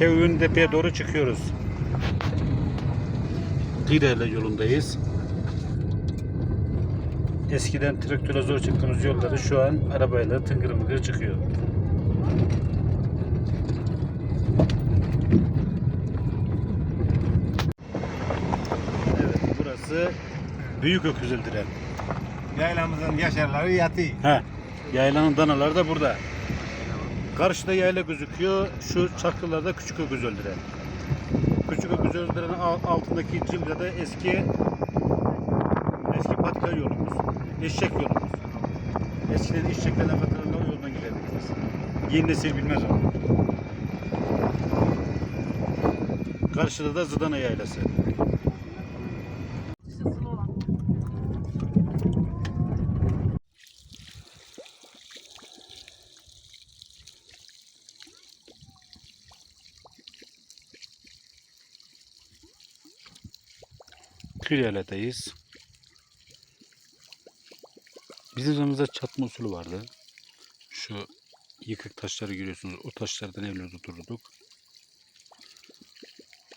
Kevün Tepe'ye doğru çıkıyoruz. Kıyıderle yolundayız. Eskiden traktöre zor çıktığımız yolları şu an arabayla tıngır mıngır çıkıyor. Evet burası Büyük Öküzüldüren. Yaylamızın yaşarları yatı. He. Yaylanın danaları da burada. Karşıda yayla gözüküyor. Şu çakırlarda küçük öküz öldüren. Küçük öküz öldürenin al- altındaki cimrede eski eski patika yolumuz. Eşek yolumuz. Eskiden eşeklerle katılırla o yoldan giderdik biz. Yeni nesil bilmez onu. Karşıda da Zıdana Yaylası. Külyale'deyiz. Bizim zamanımızda çatma usulü vardı. Şu yıkık taşları görüyorsunuz. O taşlardan evleri tuturduk.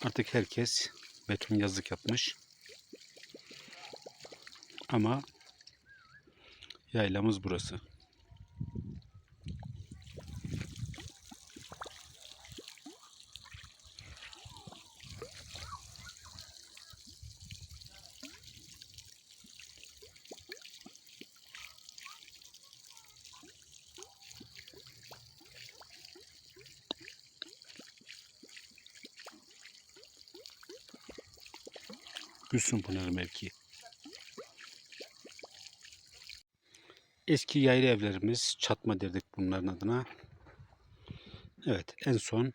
Artık herkes beton yazlık yapmış. Ama yaylamız burası. Gülsün Pınar mevki. Eski yayla evlerimiz çatma derdik bunların adına. Evet en son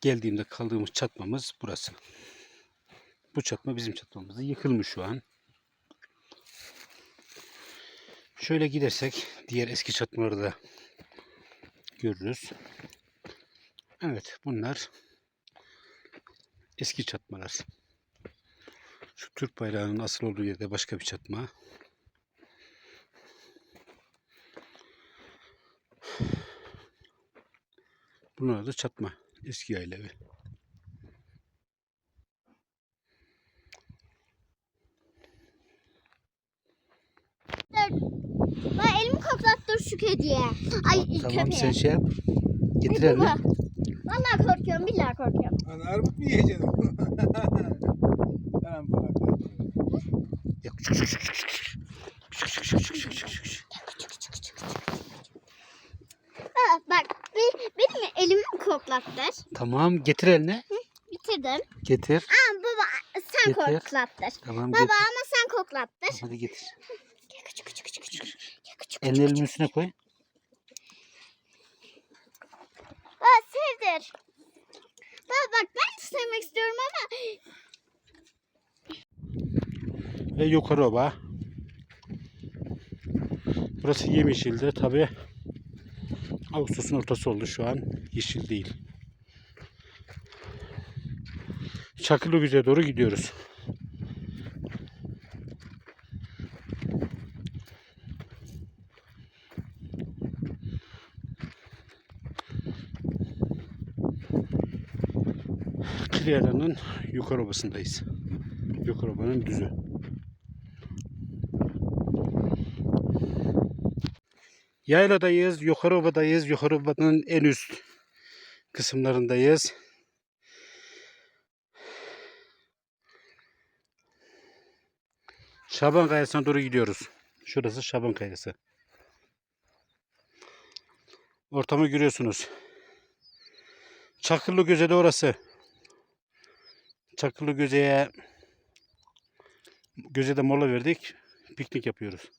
geldiğimde kaldığımız çatmamız burası. Bu çatma bizim çatmamızda yıkılmış şu an. Şöyle gidersek diğer eski çatmaları da görürüz. Evet bunlar eski çatmalar. Şu Türk bayrağının asıl olduğu yerde başka bir çatma. Bunlar da çatma. Eski yayla evi. Ben elimi koklattır şu kediye. Ay Tamam köpeğe. sen şey yap. Getir elini. Vallahi korkuyorum billahi korkuyorum. Lan armut mu yiyeceksin? Tamam bak. Ya, küçük küçük küçük küçük. Küçük küçük küçük küçük küçük. Ha, bak be- benim elimi koklattır. Tamam getir eline. Bitirdim. Getir. Aa baba sen Getir. koklattır. Tamam Baba getir. ama sen koklattır. Hadi getir. Gel küçük küçük küçük küçük. Gel küçük Elini elimin üstüne koy. Aa sevdir. Baba bak ben de sevmek istiyorum ama Ve yukarı oba. Burası yemyeşildi. Tabi Ağustos'un ortası oldu şu an. Yeşil değil. Çakırlıgüze'ye doğru gidiyoruz. Kilyara'nın yukarı obasındayız. Yukarı obanın düzü. Yayladayız, yukarı obadayız. Yukarı en üst kısımlarındayız. Şaban Kayası'na doğru gidiyoruz. Şurası Şaban Kayası. Ortamı görüyorsunuz. Çakırlı Göze de orası. Çakırlı Göze'ye Göze'de mola verdik. Piknik yapıyoruz.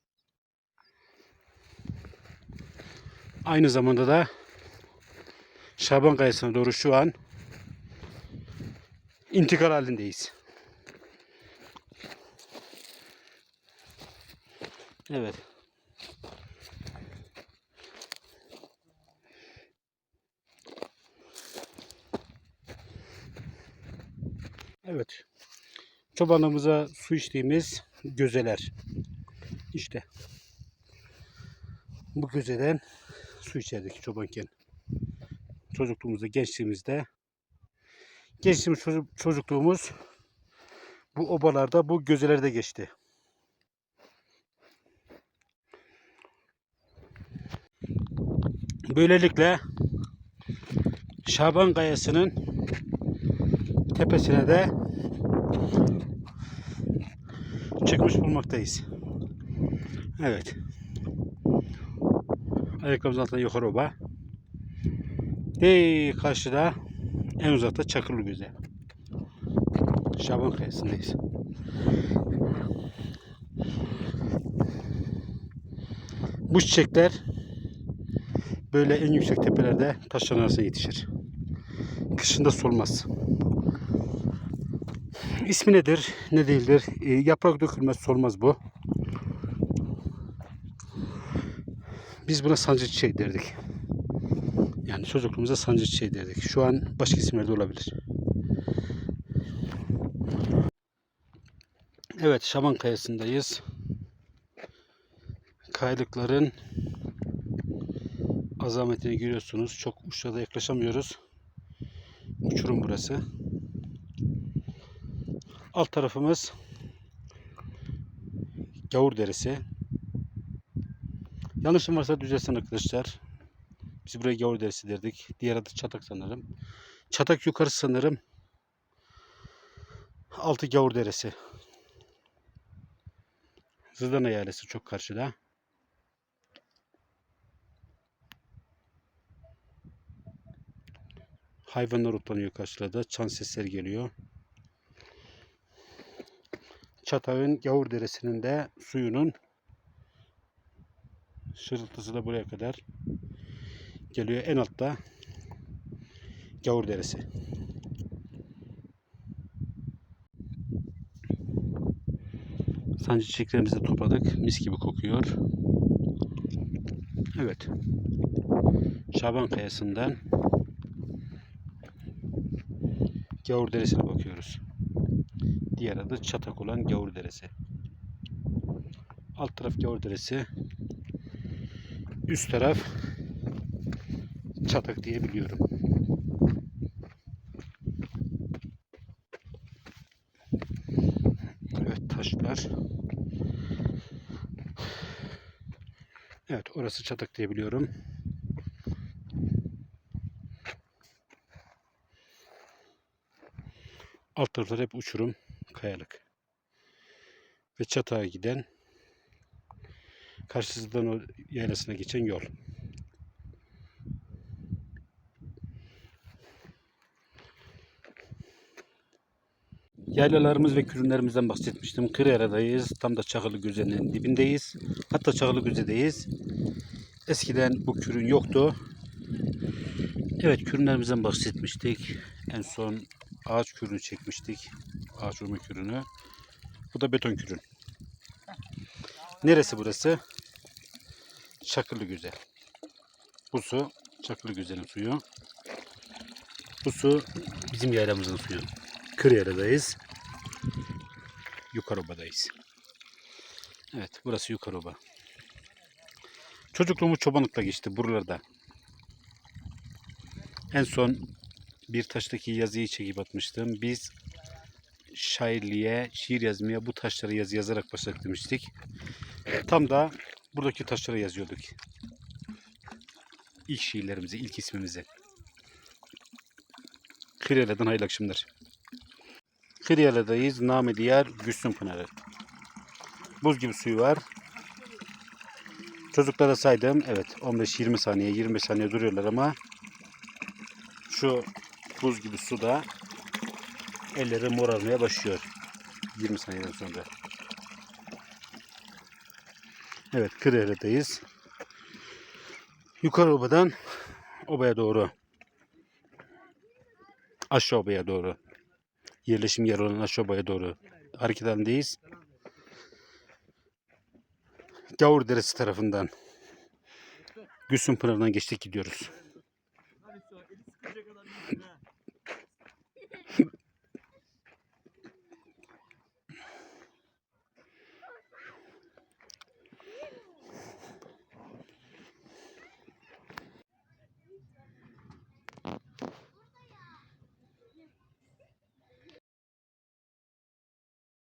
Aynı zamanda da Şaban Kayası'na doğru şu an intikal halindeyiz. Evet. Evet. Çobanımıza su içtiğimiz gözeler. İşte. Bu gözeden su içerdik çobanken. çocukluğumuzda, gençliğimizde. Gençliğimiz, çocuk- çocukluğumuz bu obalarda, bu gözelerde geçti. Böylelikle Şaban Kayası'nın tepesine de çıkmış bulmaktayız. Evet. Ayakkabımızın altında yukarı oba. Hey karşıda en uzakta Çakırlı Göze. Şaban Kayası'ndayız. Bu çiçekler böyle en yüksek tepelerde taşların arasına yetişir. Kışında solmaz. İsmi nedir, ne değildir? E, yaprak dökülmez, solmaz bu. Biz buna sancı çiçeği derdik. Yani çocukluğumuzda sancı çiçeği derdik. Şu an başka isimler de olabilir. Evet, Şaman Kayası'ndayız. Kayalıkların azametini görüyorsunuz. Çok uçlara yaklaşamıyoruz. Uçurum burası. Alt tarafımız Gavur Deresi. Yanlışım varsa düzelsin arkadaşlar. Biz buraya Gavur Deresi derdik. Diğer adı Çatak sanırım. Çatak yukarısı sanırım. Altı Gavur Deresi. Zırdana Yaylası çok karşıda. Hayvanlar otlanıyor karşıda. Çan sesleri geliyor. Çatağın Gavur Deresi'nin de suyunun şırıltısı da buraya kadar geliyor. En altta Gavur Deresi. Sancı çiçeklerimizi de topladık. Mis gibi kokuyor. Evet. Şaban Kayası'ndan Gavur Deresi'ne bakıyoruz. Diğer adı Çatak olan Gavur Deresi. Alt taraf Gavur Deresi. Üst taraf Çatak diye biliyorum. Evet taşlar. Evet orası Çatak diye biliyorum. Alt taraflar hep uçurum, kayalık. Ve çatağa giden karşısından yaylasına geçen yol. Yaylalarımız ve kürünlerimizden bahsetmiştim. Kırıyaradayız. Tam da Çakılı Göze'nin dibindeyiz. Hatta Çakılı Göze'deyiz. Eskiden bu kürün yoktu. Evet kürünlerimizden bahsetmiştik. En son ağaç kürünü çekmiştik. Ağaç urma kürünü. Bu da beton kürün. Neresi burası? Çakırlı Göze. Bu su Çakırlı Göze'nin suyu. Bu su bizim yaylamızın suyu. Kıryaradayız. Yukarıoba'dayız. Evet burası Yukarıoba. Çocukluğumuz çobanlıkla geçti buralarda. En son bir taştaki yazıyı çekip atmıştım. Biz şairliğe, şiir yazmaya bu taşlara yazı yazarak başladık demiştik. Tam da buradaki taşlara yazıyorduk. İlk şiirlerimizi, ilk ismimizi. Kıryala'dan hayırlı akşamlar. Kıryala'dayız. Name diğer Güslüm Pınarı. Buz gibi suyu var. Çocuklara saydım. Evet 15-20 saniye 25 saniye duruyorlar ama şu buz gibi suda elleri morarmaya başlıyor. 20 saniyeden sonra. Evet Kırıyalı'dayız. Yukarı obadan obaya doğru. Aşağı obaya doğru. Yerleşim yeri olan aşağı obaya doğru hareket halindeyiz. Gavur Deresi tarafından Gülsün Pınarı'ndan geçtik gidiyoruz.